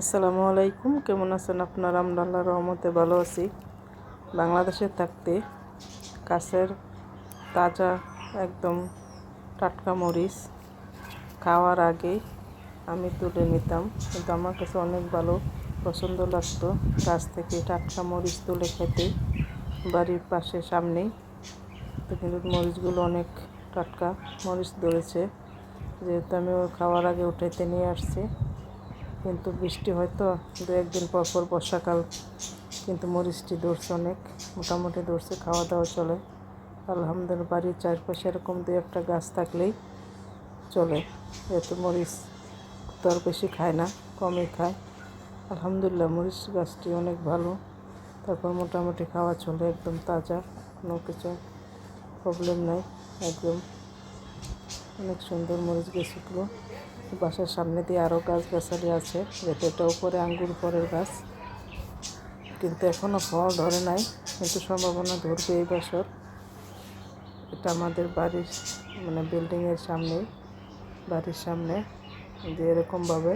আসসালামু আলাইকুম। কেমন আছেন আপনারা? আমরা আল্লাহর রহমতে ভালো আছি। বাংলাদেশে থাকতে কাছের তাজা একদম টাটকা মরিচ খাওয়ার আগে আমি তুলে নিতাম। কিন্তু আমার কাছে অনেক ভালো পছন্দ লাগতো গাছ থেকে টাটকা মরিচ তুলে খেতে বাড়ির পাশে সামনেই। তো কিন্তু মরিচগুলো অনেক টাটকা মরিচ ধরেছে। যেহেতু আমি ওর খাওয়ার আগে উঠাইতে নিয়ে আসছি। কিন্তু বৃষ্টি হয়তো দু একদিন পর পর বর্ষাকাল, কিন্তু মরিচটি ধরছে অনেক, মোটামুটি ধরছে খাওয়া দাওয়া চলে। আলহামদুলিল্লাহ, বাড়ির চারপাশে এরকম দু একটা গাছ থাকলেই চলে। যেহেতু মরিচ তো আর বেশি খায় না, কমই খায়। আলহামদুলিল্লাহ, মরিচ গাছটি অনেক ভালো। তারপর মোটামুটি খাওয়া চলে, একদম তাজা, কোনো কিছু প্রবলেম নাই, একদম। অনেক সুন্দর মরিচ গাছগুলো বাসার সামনে দিয়ে আরও গাছ গাছালি আছে যেটা এটা উপরে আঙ্গুর পরের গাছ। কিন্তু এখনও ফল ধরে নাই, কিন্তু সম্ভাবনা ধরবে এই বছর। এটা আমাদের বাড়ির মানে বিল্ডিংয়ের সামনে বাড়ির সামনে, যে এরকমভাবে